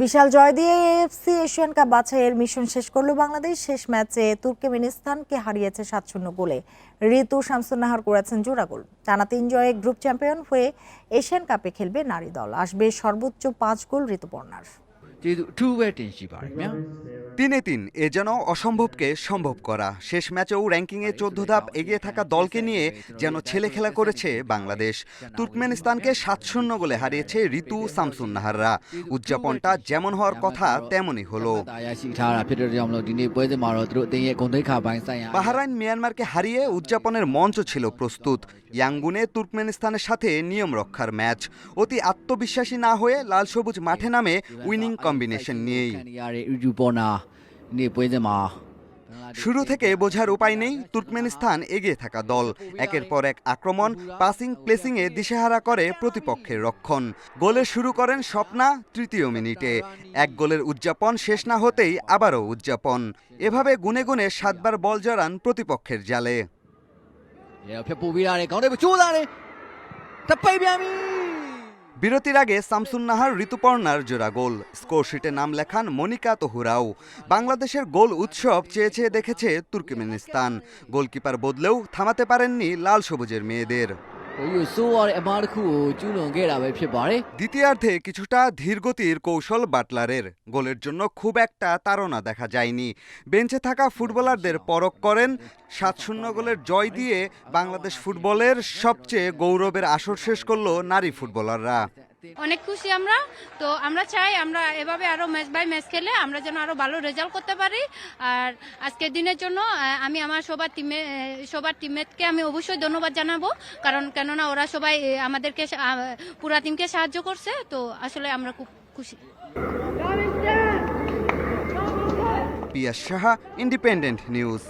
বিশাল জয় দিয়ে AFC Asian Cup বাছাইয়ের মিশন শেষ করল বাংলাদেশ। শেষ ম্যাচে তুর্কমেনিস্তানকে হারিয়েছে সাত শূন্য গোলে। ঋতু শামসুন্নাহার করেছেন জোড়া গোল। টানা তিন জয়ে গ্রুপ চ্যাম্পিয়ন হয়ে এশিয়ান কাপে খেলবে নারী দল। আসবে সর্বোচ্চ পাঁচ গোল ঋতুপর্ণার। তিনে তিন এ যেন অসম্ভবকে সম্ভব করা শেষ ম্যাচেও র্যাঙ্কিংয়ে চোদ্দ ধাপ এগিয়ে থাকা দলকে নিয়ে যেন ছেলে খেলা করেছে বাংলাদেশ তুর্কমেনিস্তানকে সাত শূন্য গোলে হারিয়েছে ঋতু সামসুন নাহাররা উদযাপনটা যেমন হওয়ার কথা তেমনই হল বাহারাইন মিয়ানমারকে হারিয়ে উদযাপনের মঞ্চ ছিল প্রস্তুত ইয়াঙ্গুনে তুর্কমেনিস্তানের সাথে নিয়ম রক্ষার ম্যাচ অতি আত্মবিশ্বাসী না হয়ে লাল সবুজ মাঠে নামে উইনিং কম্বিনেশন নিয়েই শুরু থেকে বোঝার উপায় নেই, তুর্কমেনিস্তান এগিয়ে থাকা দল। একের পর এক আক্রমণ, পাসিং প্লেসিংয়ে দিশেহারা করে প্রতিপক্ষের রক্ষণ। গোলে শুরু করেন স্বপ্না তৃতীয় মিনিটে। এক গোলের উদযাপন শেষ না হতেই আবারও উদযাপন। এভাবে গুনে গুনে সাতবার বল জড়ান প্রতিপক্ষের জালে। বিরতির আগে শামসুন নাহার ঋতুপর্ণার জোড়া গোল। স্কোরশিটে নাম লেখান মনিকা তোহুরাও। বাংলাদেশের গোল উৎসব চেয়ে চেয়ে দেখেছে তুর্কিমেনিস্তান। গোলকিপার বদলেও থামাতে পারেননি লাল সবুজের মেয়েদের। ဟိုယူဆိုးရတဲ့အမားတစ်ခုကိုကျူးလွန်ခဲ့တာပဲဖြစ်ပါတယ် দ্বিতীয়ার্ধে কিছুটা ধীরগতির কৌশল বাটলারের গোলের জন্য খুব একটা তাড়না দেখা যায়নি বেঞ্চে থাকা ফুটবলারদের পরখ করেন সাত শূন্য গোলের জয় দিয়ে বাংলাদেশ ফুটবলের সবচেয়ে গৌরবের আসর শেষ করলো নারী ফুটবলাররা অনেক খুশি আমরা। তো আমরা চাই আমরা এভাবে আরও ম্যাচ বাই ম্যাচ খেলে আমরা যেন আরও ভালো রেজাল্ট করতে পারি। আর আজকের দিনের জন্য আমি আমার সবার টিমে সবার টিমমেটকে আমি অবশ্যই ধন্যবাদ জানাব। কারণ কেননা ওরা সবাই আমাদেরকে পুরা টিমকে সাহায্য করছে। তো আসলে আমরা খুব খুশি। পিয়াস সাহা ইন্ডিপেন্ডেন্ট নিউজ